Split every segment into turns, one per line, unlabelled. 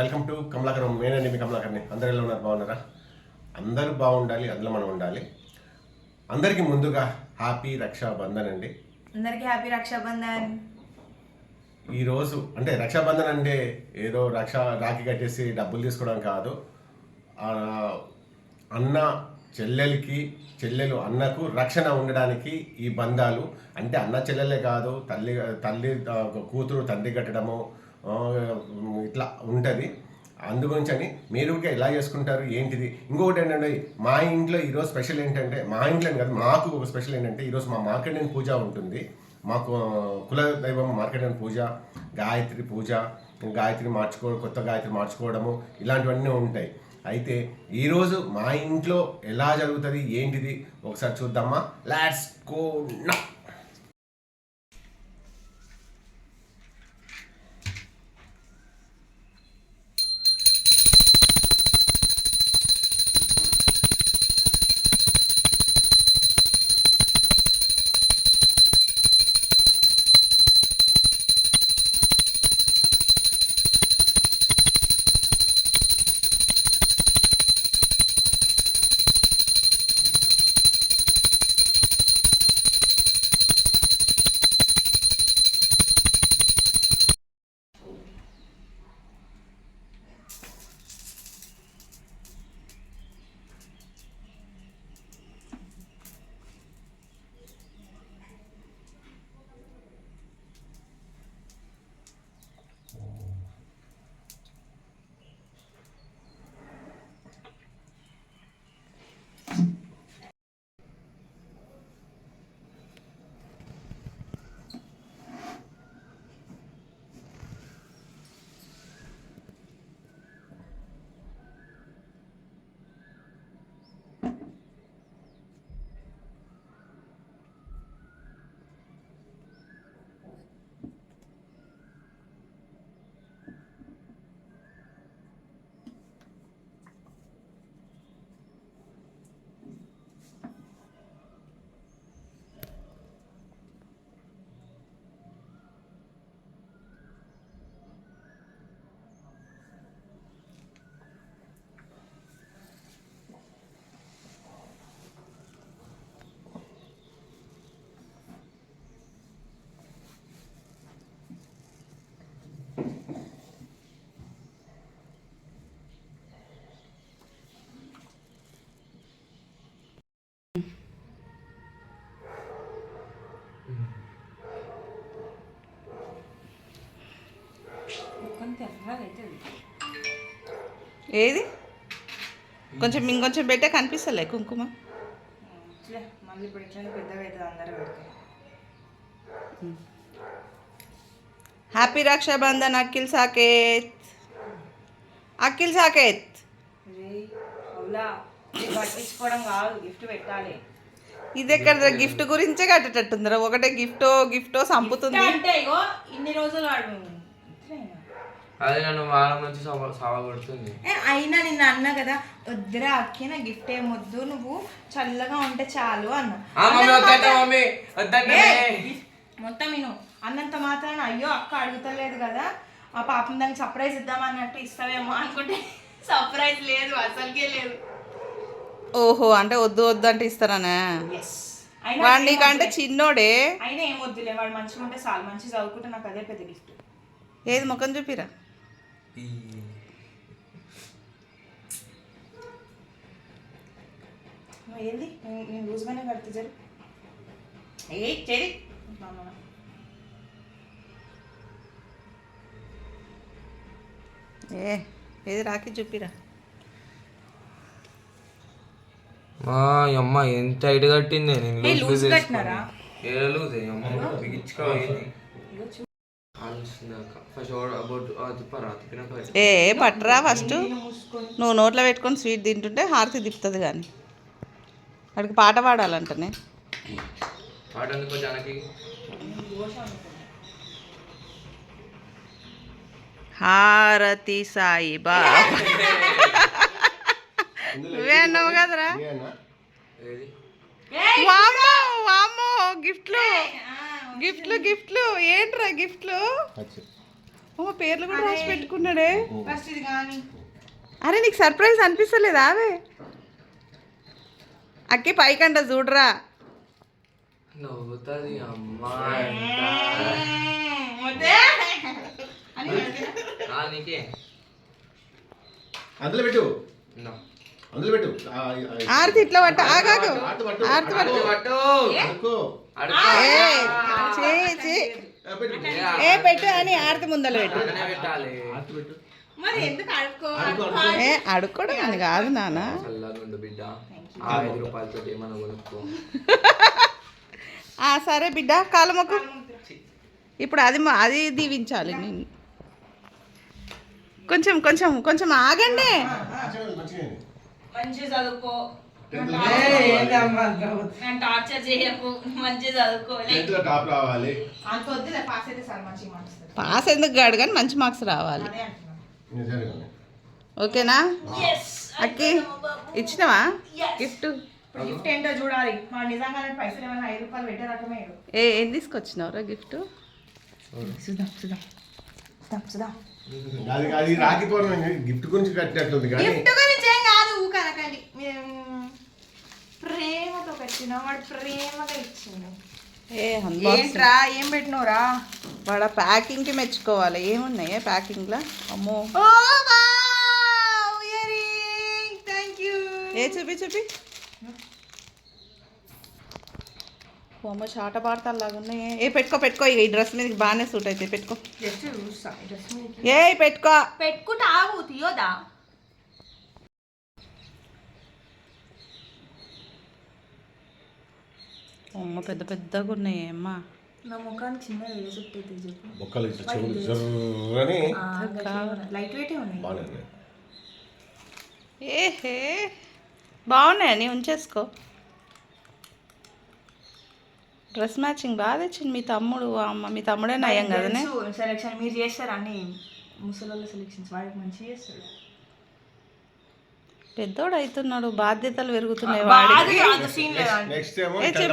Welcome to Kamalakaram నేనండి మీ కమలాకర్ని. అందరు ఎలా ఉన్నారు? బాగున్నారా? అందరూ బాగుండాలి అందులో మనం ఉండాలి. అందరికీ ముందుగా హ్యాపీ రక్షాబంధన్ అండి.
అందరికీ హ్యాపీ రక్షాబంధన్.
ఈరోజు అంటే రక్షాబంధన్ అంటే ఏదో రక్ష రాఖీ కట్టేసి డబ్బులు తీసుకోవడం కాదు. అన్న చెల్లెలకి చెల్లెలు అన్నకు రక్షణ ఉండడానికి ఈ బంధాలు అంటే అన్న చెల్లెలే కాదు తల్లి తల్లి కూతురు తండ్రి కట్టడము ఇట్లా ఉంటుంది. అందుగురించి అని మీరు కూడా ఎలా చేసుకుంటారు? ఏంటిది? ఇంకొకటి ఏంటంటే మా ఇంట్లో ఈరోజు స్పెషల్ ఏంటంటే మా ఇంట్లో కాదు మాకు ఒక స్పెషల్ ఏంటంటే ఈరోజు మా మార్కెట్ పూజ ఉంటుంది. మాకు కుల దైవం మార్కెట్ పూజ గాయత్రి పూజ గాయత్రి మార్చుకో కొత్త గాయత్రి మార్చుకోవడము ఇలాంటివన్నీ ఉంటాయి. అయితే ఈరోజు మా ఇంట్లో ఎలా జరుగుతుంది? ఏంటిది? ఒకసారి చూద్దామా? లాట్స్ కో నా
ఏది? కొంచెం ఇంకొంచెం పెట్టే కనిపిస్తలే కుంకుమ.
మళ్ళీ ఇప్పుడు ఇట్లనే పెద్దగా అవుతుంది అందరూ పెడితే.
హ్యాపీ రక్షాబంధన్ అఖిల్ సాకేత్ అఖిల్ సాకేత్
పట్టించుకోవడం కాదు గిఫ్ట్ పెట్టాలి.
ఇది ఎక్కడ గిఫ్ట్ గురించే కట్టేటట్టుందిరా. ఒకటే గిఫ్టో గిఫ్టో సంపుతుంది.
అంటే ఇన్ని రోజులు.
అది నన్ను వారం నుంచి సవ సవ కొడుతుంది.
ఏ, అయినా నిన్న అన్నా కదా వద్దురా అక్కి నా గిఫ్ట్ ఏం వద్దు నువ్వు చల్లగా ఉంటే చాలు అన్న.
ఆ మమ్మీ వద్దంట మమ్మీ వద్దంటే
ఏ, మొత్తం నేను అన్నంత మాత్రాన అయ్యో అక్క అడుగుతలేదు కదా ఆ పాపం దానికి సర్ప్రైజ్ ఇద్దాం అన్నట్టు ఇస్తావేమో అనుకుంటే సర్ప్రైజ్ లేదు అసలుకే లేదు.
ఓహో అంటే వద్దు వద్దు అంటే ఇస్తారనా? వాడు నీకంటే. చిన్నోడే.
అయినా ఏం వద్దులే వాడు మంచిగా ఉంటే చాలు మంచిగా చదువుకుంటే నాకు అదే పెద్ద గిఫ్ట్
ఏది ముఖం చూపిరా?
ఏంది నేను- నేను లూజ్గానే కడితే జరు ఏ
ఏది రాకి చూపిరా
మా అమ్మ ఎంత టైట్ కట్టింది? నేను లూజ్
కట్టినారా?
ఏ లూజ్? అమ్మ బిగించుకోవాలి
ఏ పట్టరా ఫస్ట్. నువ్వు నోట్లో పెట్టుకొని స్వీట్ తింటుంటే హారతి తిప్పుతుంది కానీ. వాడికి పాట పాడాలంటనే.
పాట ఎందుకో జానకి.
హారతి సాయి బాబా నువ్వే అన్నావు కదరా. వామ్మో వామ్మో గిఫ్ట్లు. గిఫ్ట్లు గిఫ్ట్లు. ఏంట్రా గిఫ్ట్లు?
అచ్చా.
అమ్మ పేర్లు కూడా రాసి పెట్టుకున్నాడే. అరే నీకు సర్ప్రైజ్ అనిపిస్తలేదా అవే అక్కి పైకంట చూడరా.
నవ్వుతుంది అమ్మా
వద్దే. అని అడిగినా.
ఆ, నీకే.
అందులో పెట్టు.
ఇందా.
అందులో పెట్టు. ఆ, ఆ,
ఆరతి ఇట్లా పట్టు. ఆరతి పట్టు. ఏ చీ చీ.
ఆ, పెట్టు.
ఏ పెట్టు అని ఆరతి ముందల పెట్టు. అడుక్కోవడం అని కాదు నాన్న
చల్లగా ఉండు బిడ్డ ఆ ఐదు రూపాయలతో ఏమన్నా కొనుక్కో.
ఆ సరే బిడ్డ కాలమకు ఇప్పుడు అది మా- అది దీవించాలి నేను. కొంచెం కొంచెం కొంచెం ఆగండి.
మంచి చదువుకో. టార్చర్ చేయకు మంచి చదువుకో
టెన్త్లో టాప్ రావాలి.
అంత వద్దు పాస్ అయితే సార్ మంచిగా మార్క్స్
పాస్ ఎందుకు గాడు కానీ మంచి మార్క్స్ రావాలి. ఓకేనా? అక్కి ఇచ్చినావా? గిఫ్ట్?
గిఫ్ట్ ఏంటో చూడాలి. మా నిజంగానే పైసలు ఏమైనా ఐదు రూపాయలు పెట్టే రకమే.
ఏ ఏం తీసుకొచ్చినావురా గిఫ్ట్?
చూద్దాం చూద్దాం. చూద్దాం చూద్దాం.
అది పౌర్ణమి గిఫ్ట్ గురించి కట్టినట్టుంది కానీ
గిఫ్ట్ గురించి ఏం ఊకనకండి. మీరు ప్రేమతో పెట్టిన వాడు ప్రేమగా ఇచ్చిండు.
ఏ
ఏంట్రా ఏం పెట్టినవురా?
వాడ ప్యాకింగ్కి మెచ్చుకోవాలి. ఏమున్నాయి ప్యాకింగ్లో? అమ్మో.
ఓ థ్యాంక్ యూ
ఏ చూపి చూపి. బొమ్మ చాట పాడతాలాగా ఉన్నాయి ఏ పెట్టుకో పెట్టుకో. ఇక ఈ డ్రెస్ మీదకి బాగానే సూట్ అవుతాయి పెట్టుకో.
మీద
ఏ పెట్టుకో.
పెట్టుకుంటా ఆగు తీయోదా
అమ్మ పెద్ద పెద్దగా ఉన్నాయి అమ్మా.
నా ముఖానికి చిన్న చెప్పు.
బొక్కలు ఇట్లా చెవులు జర్రని.
లైట్ వెయిటే ఉన్నాయి.
బాగుంది
ఏహే. బాగున్నాయి? నీ ఉంచేసుకో. డ్రెస్ మ్యాచింగ్ బాగా తెచ్చింది మీ తమ్ముడు అమ్మ. మీ తమ్ముడే నయం కదనే?
సెలెక్షన్ మీరు చేస్తారు? అన్ని ముసలి సెలెక్షన్స్ వాడికి మంచిగా చేస్తారు
పెద్దోడు అవుతున్నాడు బాధ్యతలు పెరుగుతున్నాయి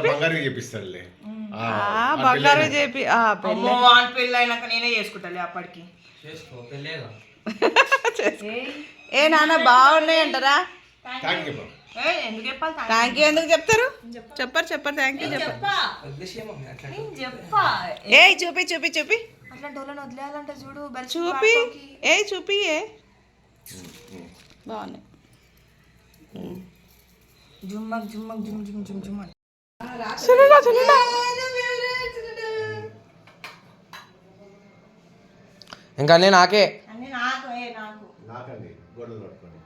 బంగారు చేపిస్తాడులే.
బంగారు
పెళ్ళైన-
చేపి పెళ్ళి.
అయినాక నేనే చేసుకుంటాలే అప్పటికి.
చేసుకో పెళ్ళేగా.
ఏ నాన్న బాగున్నాయి అంటారా? థ్యాంక్ యూ ఎందుకు చెప్తారు? చెప్పరు చెప్పరు. థ్యాంక్ యూ చెప్పరు. ఏ చూపి చూపి చూపి.
అట్లాంటి వాళ్ళని వదిలేయాలంటే చూడు బెల్ట్
చూపి. ఏ చూపి ఏ బాగున్నాయి.
జుమ్మక్ జుమ్మక్ జుమ్ జుమ్ జుమ్ జుమ్ అని.
ఇంకా అన్నీ నాకే?
అన్ని నాకు ఏ నాకు.
నాకండి గోడలు పట్టుకొని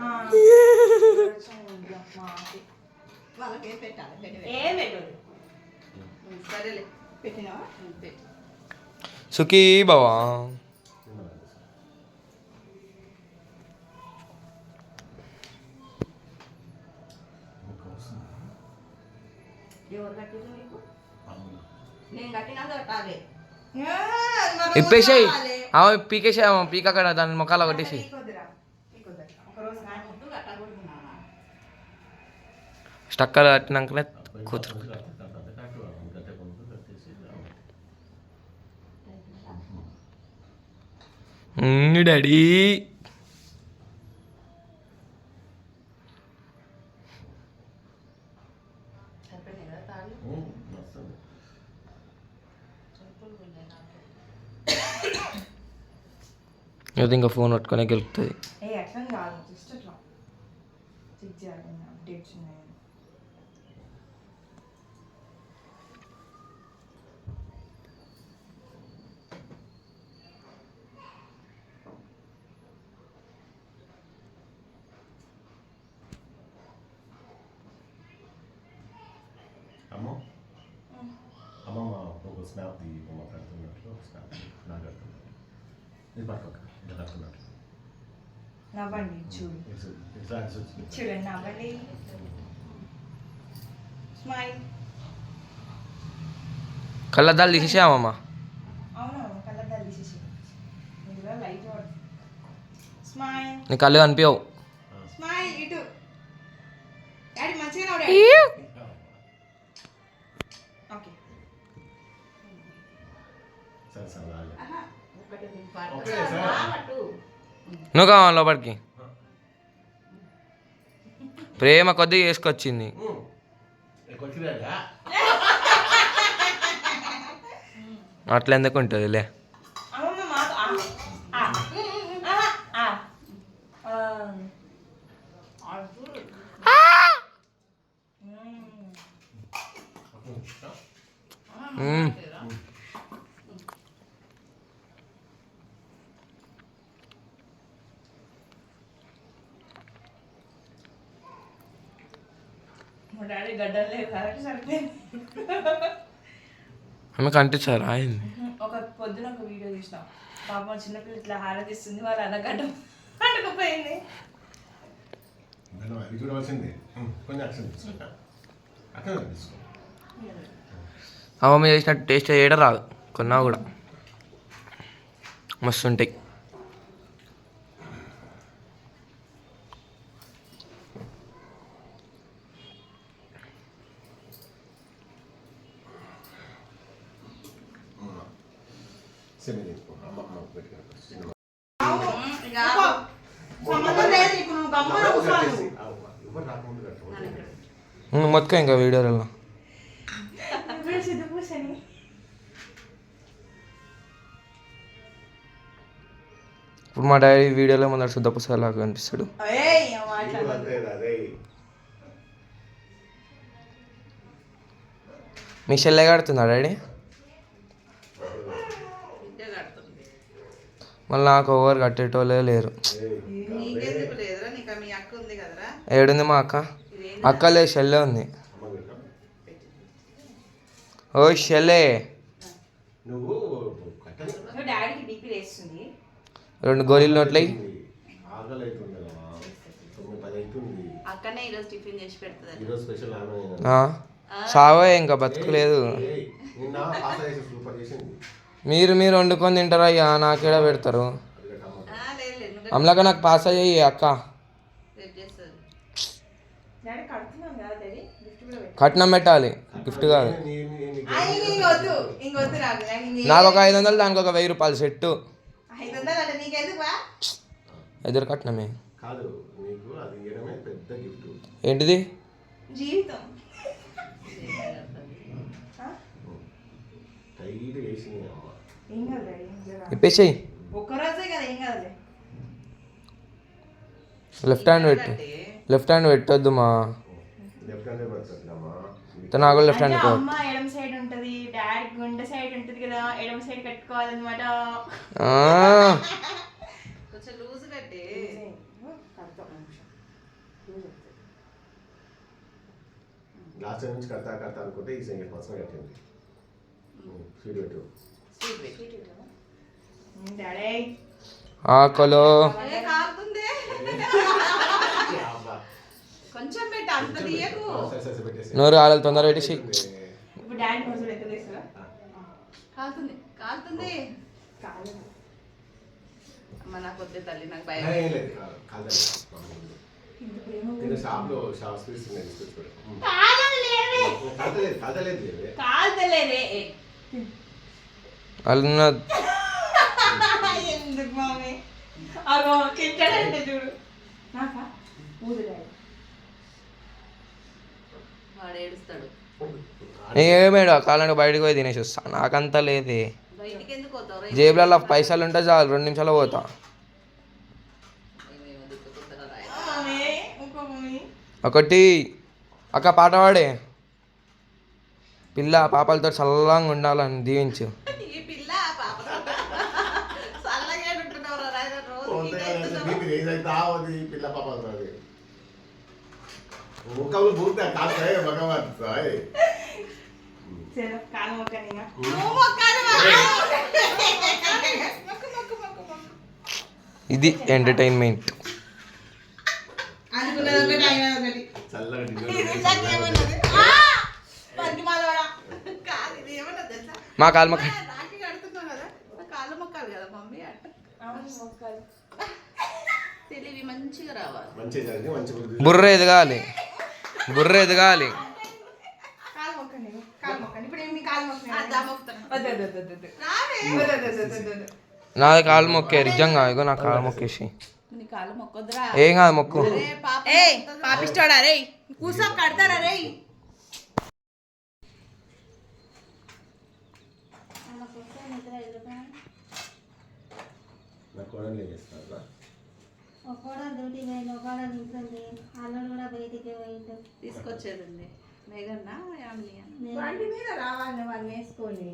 ఆ. ఏం పెట్టదు.
సరేలే పెట్టినావా? పెట్టు
సుఖీ బావా.
నేను కట్టినా కట్టాలి
ఇప్పేసాయి ఆమె పీకేసాయి ఆమె పీక దాని మొక్కలు కొట్టేసి
ఒకరోజు కానీ
ముందు కట్టకూడదు
స్టక్కలు కట్టినాకనే కూతురు ఉమ్, డాడీ
సరిపోయినాయి కదా తాళ్ళు
అది ఇంకా ఫోన్ పట్టుకునే గెలుపుతుంది.
ఏ అట్లా కాదు జస్ట్ అట్లా. చెక్ చేయాలి అప్డేట్స్ ఉన్నాయి
అమ్మ అమ్మమ్మ ఒక స్నాప్ తీ మాట్లాడుతున్నట్లు ఒక స్నాప్ నాకు అర్థం ఇది పట్టుకోక ఇలా కడుతున్నట్లు
నవ్వండి చూడు చూడండి నవ్వండి స్మైల్
కళ్ళద్దాలు తీసేసామమ్మ నీ కళ్ళు కనిపించవు నువ్వు కావాలి లోపలికి. ప్రేమ కొద్దిగా వేసుకొచ్చింది అట్లా ఎందుకు ఉంటుంది లే
అమ్మమ్మ మాకు ఆ, ఆ, ఆ, ఆ. ఆ.
మ్మ్.
మా డాడీ గడ్డలు లేవు కాబట్టి సరిపోయింది.
ఆమె కనిపించారు అయింది
ఒక పొద్దున ఒక వీడియో చూసినాం పాపం చిన్నపిల్ల ఇట్లా హారతిస్తుంది వాళ్ళ అన్నగడ్డం అంటుకుపోయింది.
మేడం అది చూడవలసిందే ఉమ్, కొంచెం యాక్షన్ తీసుకుంటా. అక్కడ తీసుకో.
అమ్మమ్మ చేసినట్టు టేస్ట్ చేయడం రాదు కొన్నా కూడా. మస్తు ఉంటాయి
సెమీ తీసుకో అమ్మ అమ్మ పెట్టుకో చిన్న
సంబంధం లేదు ఇప్పుడు నువ్వు గమ్మున కూర్చోను
ఎవరు రాకముందు కట్టుకోండి
మ్మ్, మొత్తం ఇంకా వీడియోలలో.
ఇప్పుడు
మా డాడీ వీడియోలో ముందర శుద్ధ పుస్తకాలు కనిపిస్తాడు
ఏయ్ అట్లా
ఇది అంతే అదే.
మీ చెల్లె కడుతుందా డాడీ? మళ్ళీ నాకు ఎవరు కట్టేటోళ్ళే లేరు
నీకెందుకు లేదురా నీకు మీ అక్క ఉంది కదరా
ఏడుంది మా అక్క? అక్క లేదు చెల్లె ఉంది. ఓ
వేస్తుంది
రెండు గోళీలు నోట్లయి సావే ఇంకా బతుకులేదు.
ఏయ్, నిన్న పాస్ చేసి సూపర్ చేసింది.
మీరు మీరు వండుకొని తింటారా అయ్యా? నాకేడా పెడతారు? అమ్లాక నాకు పాస్ అయ్యాయి అక్క
రేపు చేస్తుంది
డాడీ కడుతున్నాం కదా డాడీ గిఫ్ట్ కూడా పెట్టు
కట్నం పెట్టాలి. గిఫ్ట్ కాదు.
నాకు
ఒక ఐదు వందలు దానికి ఒక వెయ్యి రూపాయలు సెట్టు. ఎదురు కట్నమే.
కాదు నీకు అది ఇవ్వడమే పెద్ద గిఫ్ట్.
ఏంటిది. ఇప్పేసేయి. లెఫ్ట్ హ్యాండ్ పెట్టు. లెఫ్ట్ హ్యాండ్ పెట్టొద్దు మా.
లెఫ్ట్ హ్యాండ్ పడుతుంది అమ్మా.
తో నాకు లెఫ్ట్ హ్యాండ్
అమ్మ ఎడమ సైడ్ ఉంటది డాడీ గుండె సైడ్ ఉంటది కదా ఎడమ సైడ్ కట్టుకోవాలన్నమాట.
కొంచెం లూజ్ కట్టి
లాస్ట్ టైం నుంచి కడతా కడతా అనుకుంటే ఈ సంగతి మాత్రం కట్టింది. స్వీట్ పెట్టు.
డాడీ.
ఆకలో.
ఏ, కాలుతుంది
అబ్బా.
కొంచెం పెట్టు అంత తీయకు.
నోరు ఆలలు తొందర పెట్టేసి
ఇప్పుడు డాడీ కోసం
కాలుతుంది కాలుతుంది. అమ్మ నాకు వద్దే తల్లి నాకు భయం.
ఏం లేదు, కాదు, కాదు.
ఇంత ప్రేమ
నేను
వాడు ఏడుస్తాడు
ఏమేడు కాలంలో బయటకు పోయి తినేసి వస్తా. నాకంతా లేదే.
బయటికి ఎందుకు పోతావు.
జేబులలో పైసలు ఉంటే చాలు రెండు నిమిషాలు పోతా. ఒకటి అక్క పాట పాడే. పిల్ల పాపలతో చల్లగా ఉండాలని దీవించు.
ఈ పిల్ల పాప
ముఖంలో కాస్తాయి భగవంత్ సాయ్
ఇది ఎంటర్టైన్మెంట్ మా కాలు మొక్క బుర్ర ఎదగాలి బుర్ర ఎదగాలి. నాది? కాలు మొక్కే నిజంగా ఇగో నా కాలు మొక్కేసి. ఏం కాదు మొక్కు.
పాపిస్తాడా రే కడతారా రే?
నా కోడలు ఏం చేస్తారా
ఒకడ డ్యూటీ పోయింది ఇంట్లో అల్లుడు కూడా బయటికి పోయిండు.
తీసుకొచ్చేది ఉంది మేఘన్నా యామిని అన్న.
బండి మీద రావాలి వాళ్ళు వేసుకొని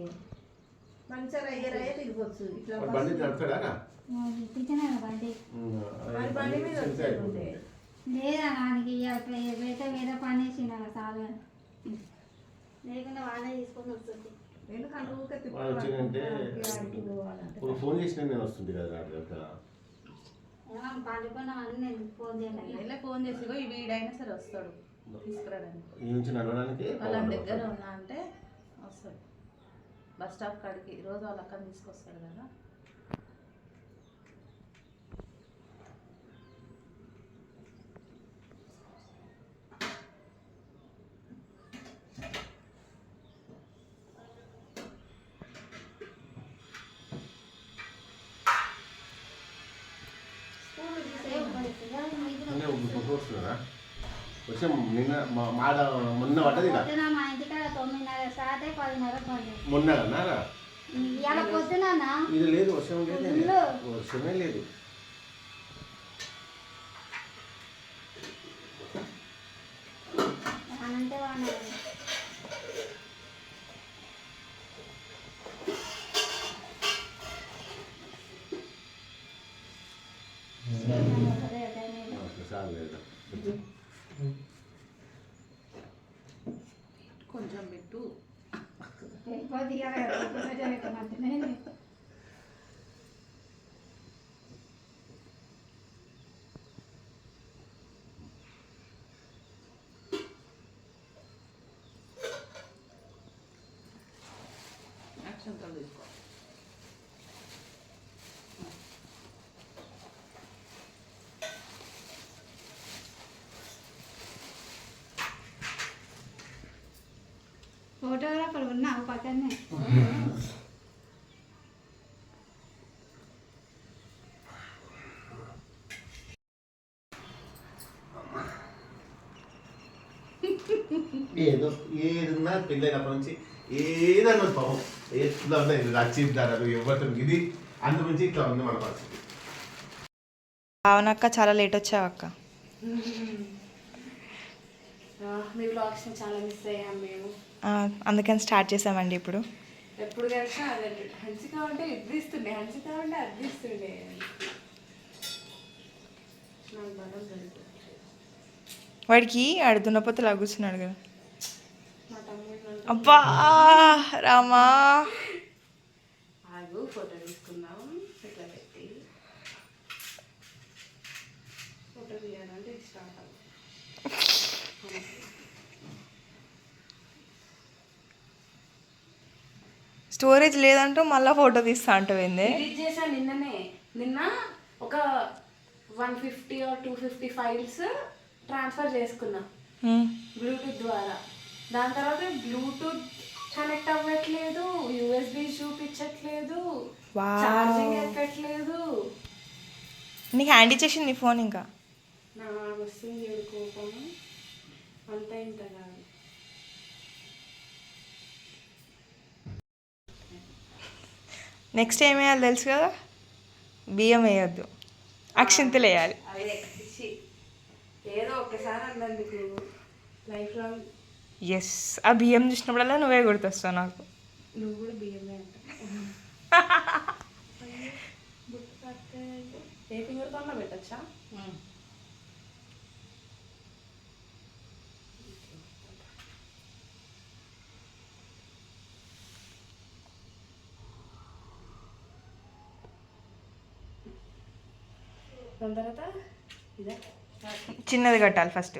మంచిగా అయ్యారయ్యే తిరగొచ్చు. ఇట్లా
బండి
మరి బండి. మీద వచ్చేది
లేదా నానికి వేరే వేరే పని వేసిండ చాలు లేకుండా వాళ్ళే తీసుకొని వస్తుంది.
ఎందుకంటే ఊరికే
వాడు వచ్చిందంటే
తిప్పాలంటే పోవాలంటే
ఒక ఫోన్ చేసిన నేను వస్తుంది కదా నా దగ్గర
నేను ఫోన్ చేయలేదు
వెళ్ళే ఫోన్ చేసి "ఇగో ఈ వీడైనా సరే వస్తాడు తీసుకురాడానికి
ఈ నుంచి నడవడానికి
వాళ్ళ దగ్గర ఉన్నా అంటే వస్తాడు. బస్ స్టాప్ కాడికి రోజు వాళ్ళ అక్కని తీసుకొస్తాడు కదా
అంటే ఒక వస్తున్నారా నిన్న మా మాట మొన్న పడ్డది కదా?
పొద్దున మా ఇంటికాడ తొమ్మిదిన్నర పదిన్నర
మొన్న ఇది లేదు వర్షం లేదు. వర్షమే లేదు
అంటే వాన
చాలు లేదు
కొంచెం పెట్టు
కొద్దిగా జరుగుతున్నట్టునే
అక్షంతలు తీసుకో
ఫోటోగ్రాఫర్ ఉన్నావు పక్కనే
ఏదో ఏదున్నా పెళ్ళైనప్పటి నుంచి ఏదన్నా పాపం. ఎట్లా ఉన్నాయి? రచిద్దారు ఎవరితో? ఇది అందు నుంచి ఇట్లా ఉంది మన పరిస్థితి.
అవునక్క చాలా లేట్ వచ్చావు అక్క
మీ బ్లాగ్స్ని చాలా మిస్ అయ్యాం మేము.
ఆ, అందుకని స్టార్ట్ చేసామండి ఇప్పుడు.
ఎప్పుడు కలిసినా అదే హన్సిక ఉంటే ఇది ఇస్తుండే. హన్సిక ఉంటే అది ఇస్తుండే. నాకు బలం సరిపోతుంది
వాడికి ఆడు దున్నపోతలా కూర్చున్నాడు కదా. అబ్బా! రామా!
ఫోటో తీసుకుందాం ఇట్లా పెట్టి ఫోటో తీయాలంటే స్టార్ట్ అవ్వాలి
స్టోరేజ్ లేదంటూ మళ్ళీ ఫోటో తీస్తా
ఎడిట్ చేసా నిన్ననే. నిన్న ఒక one fifty or two fifty files transfer చేసుకున్నా. బ్లూటూత్ ద్వారా. దాని తర్వాత బ్లూటూత్ కనెక్ట్ అవ్వట్లేదు యూఎస్బి చూపించట్లేదు. ఛార్జింగ్ ఎక్కట్లేదు.
నీకు హ్యాండ్ ఇచ్చేసింది ఫోన్ ఇంకా?
నా వస్తుంది కోపము అంత ఇంత కాదు
నెక్స్ట్ ఏం వేయాలి తెలుసు కదా? బియ్యం వేయొద్దు. అక్షింతలు వేయాలి.
అదే పిచ్చి. ఏదో ఒక్కసారి అన్నందుకు లైఫ్ లాంగ్
ఎస్ ఆ బియ్యం చూసినప్పుడల్లా నువ్వే గుర్తొస్తావు నాకు.
నువ్వు కూడా బియ్యమే అంట. పెట్టచ్చా? దాని తర్వాత ఇదే.
చిన్నది కట్టాలి ఫస్ట్.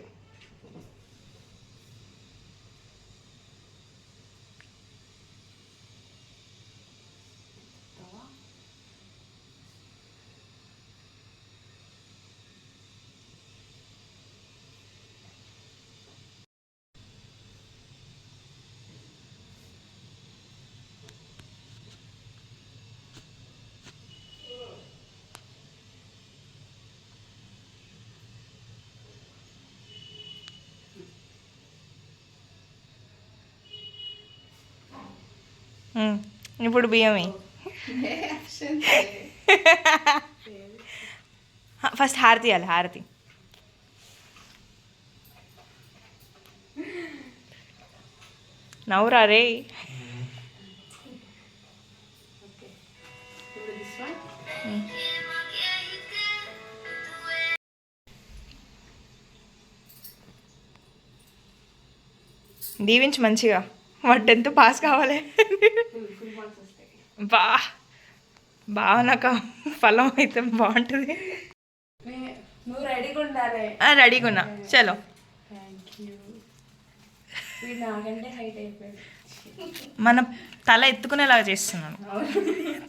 ఇప్పుడు బియ్యమే. ఫస్ట్ హారతి ఇవ్వాలి హారతి. నవ్వురా రే.
ఇప్పుడు
దీవించి మంచిగా. వాడు టెన్త్ పాస్ కావాలి. బా బాగా నాకు ఫలం అయితే బాగుంటుంది.
నువ్వు రెడీగా ఉండాలి.
రెడీగా ఉన్నా. చలో. మన తల ఎత్తుకునేలాగా చేస్తున్నాను.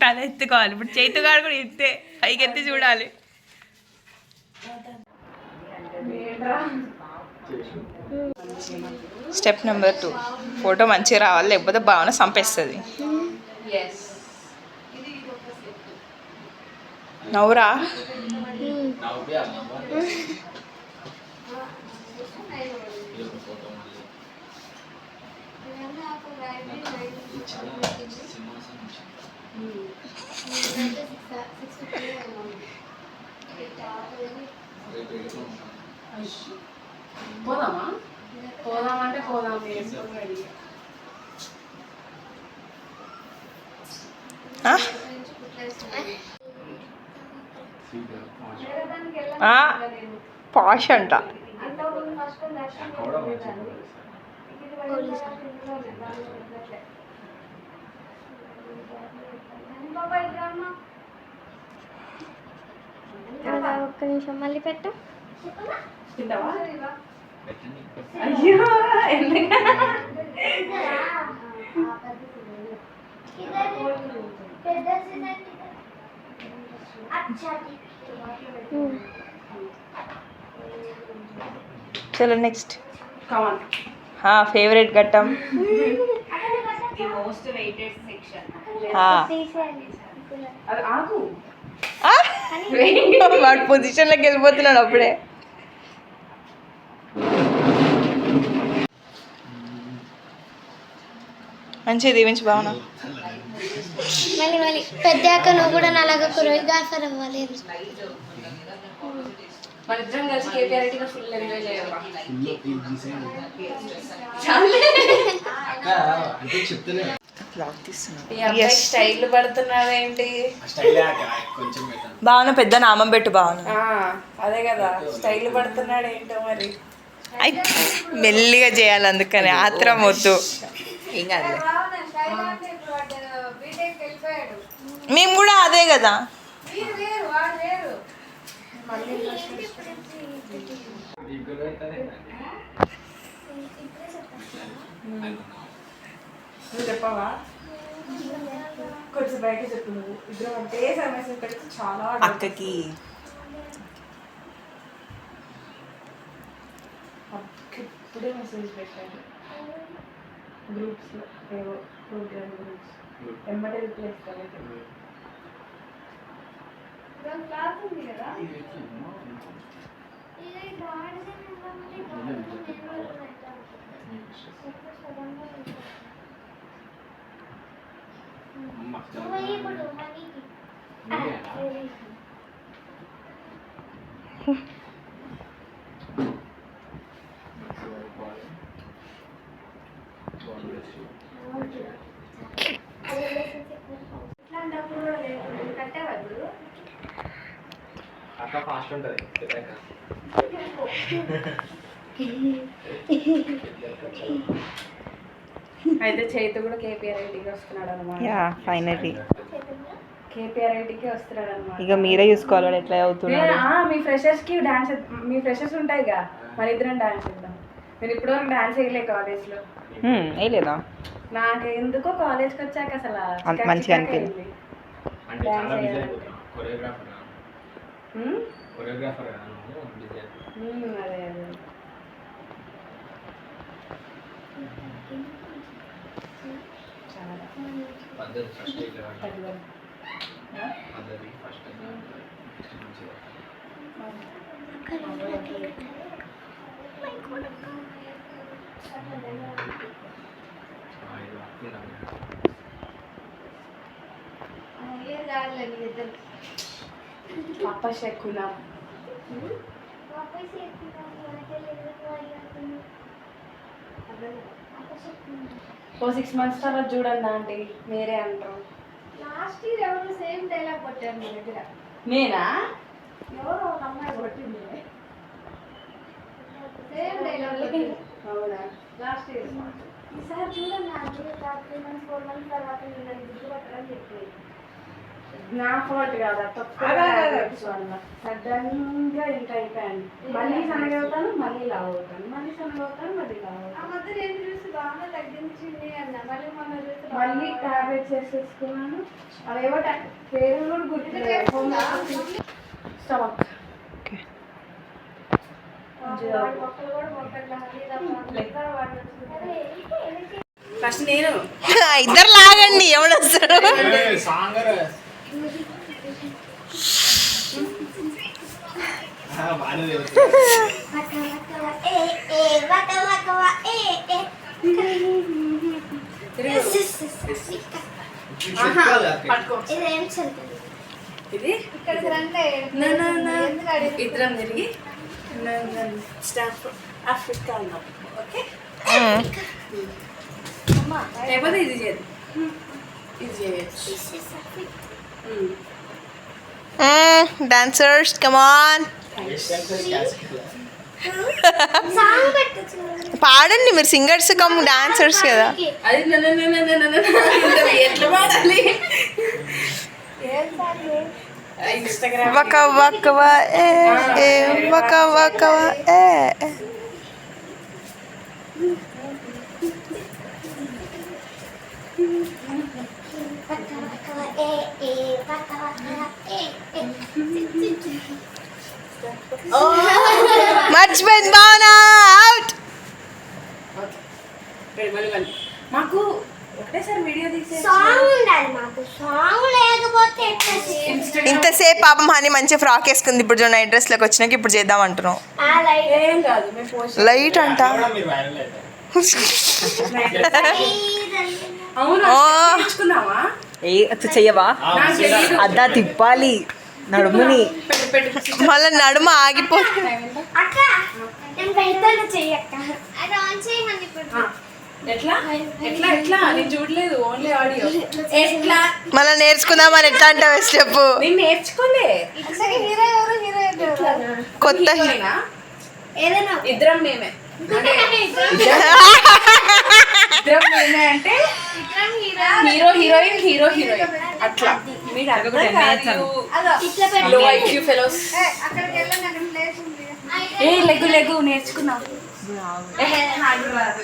తల ఎత్తుకోవాలి. ఇప్పుడు చేతిగాడు కూడా ఎత్తే పైకి ఎత్తి చూడాలి స్టెప్ నెంబర్ టూ. ఫోటో మంచిగా రావాలి లేకపోతే భావన చంపేస్తుంది నవ్వురా
పోదామా పోదామంటే పోదాం వేసుకొని రెడీ
ఆ? ఆ, పాష్ అంట.
ఒక్క నిమిషం మళ్ళీ పెట్టు.
అయ్యో
చలో నెక్స్ట్
కమాన్
ఫేవరెట్ ఘట్టం? వాడు పొజిషన్లోకి వెళ్ళిపోతున్నాడు అప్పుడే. మంచిగా దీవించి భావన.
మళ్ళీ మళ్ళీ. పెద్దాక నువ్వు కూడా నాలాగా కొరియోగ్రాఫర్ అవ్వాలి
మన ఇద్దరం కలిసి ఫుల్ ఎంజాయ్ చేయాలి స్టైల్ ఏంటి
భావన పెద్ద నామం పెట్టు భావన.
అదే కదా స్టైల్ పడుతున్నాడు ఏంటో మరి
మెల్లిగా చేయాలి అందుకని ఆత్రం వద్దు. ఏం కాదులే. మేము కూడా అదే కదా.
నువ్వు చెప్పవా? కొంచెం బయట చెప్పు నువ్వు. ఇద్దరం అంటే సమస్య పెడితే చాలా
అక్కకి.
అక్కకి ఇప్పుడే మెసేజ్ పెట్టాను గ్రూప్స్లో ఏవో ప్రోగ్రామ్ గ్రూప్స్ ఎమ్మటే రిప్లై ఇస్తాను
అక్క ఫాస్ట్ ఉంటుంది.
అయితే చైతు కూడా కేపీఆర్ ఐటీకి వస్తున్నాడు అనమాట
యా ఫైనల్లీ.
కేపీఆర్ ఐటీకి వస్తున్నాడు అనమాట
ఇక మీరే చూసుకోవాలి ఎట్లా అవుతున్నాడు
మీ ఫ్రెషర్స్కి డాన్స్ మీ ఫ్రెషర్స్ ఉంటాయిగా మన ఇద్దరం డాన్స్ చేద్దాం. నేను ఇప్పటివరకు డాన్స్ వేయలే కాలేజ్లో.
హ్మ్, వేయలేదా?
నాకు ఎందుకో కాలేజ్కి వచ్చాక అసలు
అంత మంచిగా అనిపించింది.
అదే అదే.
ఫస్ట్
పాప శకునం ఓ సిక్స్ మంత్స్ తర్వాత చూడండి ఆంటీ మీరే అంటారు.
లాస్ట్ ఇయర్ ఎవరు సేమ్ డైలాగ్ కొట్టారు మీ దగ్గర?
నేనా?
ఎవరో ఒక అమ్మాయి కొట్టింది.
అవునా?
లాస్ట్ ఇయర్ ఈసారి చూడండి త్రీ మంత్స్ ఫోర్ మంత్స్ తర్వాత నేను గుర్తుపట్టరని చెప్పి
నా ఫాల్ట్ కాదా? సడన్గా ఇంకా అయిపోయాను. మళ్ళీ సన్నగవుతాను మళ్ళీ లావ్ అవుతాను. మళ్ళీ సన్నగవుతాను మళ్ళీ లావ్ అవుతాను.
మళ్ళీ
టాబ్లెట్స్ వేసేసుకున్నాను అవేవో పేరు కూడా గుర్తులేదు. స్టమక్
వాడి మొక్కలు కూడా మొక్కలు లెక్క వాడు వచ్చింది
ఫస్ట్ నేను
ఇద్దరు లాగండి ఎవడొస్తాడు
ఇద్దరం తిరిగి. స్టాఫ్ ఆఫ్రికా అన్నాం ఓకే లేకపోతే ఇది చేయదు ఇది చేయొచ్చు
డాన్సర్స్ కమాన్
సాంగ్ పెట్టచ్చు
పాడండి మీరు సింగర్స్ కమ్ డాన్సర్స్ కదా
అది నన్ను నన్ను Instagram. Waka waka
wa eh eh. Waka waka wa eh. Oh. Much been out. Okay. Very
well, well. Maku. ఒకటేసారి వీడియో తీసే
సాంగ్ ఉండాలి మాకు. సాంగ్ లేకపోతే ఎట్లా చేయాలి?
ఇంతసేపు పాపం హనీ మంచి ఫ్రాక్ వేసుకుంది. ఇప్పుడు చూడండి నైట్ డ్రెస్లోకి వచ్చినాక ఇప్పుడు చేద్దాం అంటున్నాం
ఆ లైట్
ఏం కాదు మేము పోస్ట్
లైట్ అంట.
అవును
ఓ.
నేర్చుకున్నావా
ఏ చెయ్యవా?
నాకు తెలీదు.
అద్దా తిప్పాలి. నడుముని.
పెట్టు పెట్టు
మళ్ళీ నడుమ ఆగిపో
అక్క నేను పెడతాను చెయ్యక్క అది ఆన్ చేయమని ఇప్పుడు.
ఆ, ఎట్లా? ఎట్లా ఎట్లా? నేను చూడలేదు ఓన్లీ ఆడియో ఎట్లా?
మళ్ళీ నేర్చుకుందామని ఎట్లా అంటావు
నేను నేర్చుకోలే.
ఎవరు
కొత్త
హీరోయినా?
ఏదైనా
ఇద్దరం మేమే. అంటే ఇద్దరం మేమే. అంటే
ఇద్దరం hero.
Hero heroine hero heroine. అట్లా. మీరు లో ఐక్యూ ఫెలోస్.
ఏ, అక్కడికి వెళ్ళండి అక్కడ ప్లేస్ ఉంది.
ఏ లెగ్గు లెగ్గు నేర్చుకున్నాం ఏహే, నాకు రాదు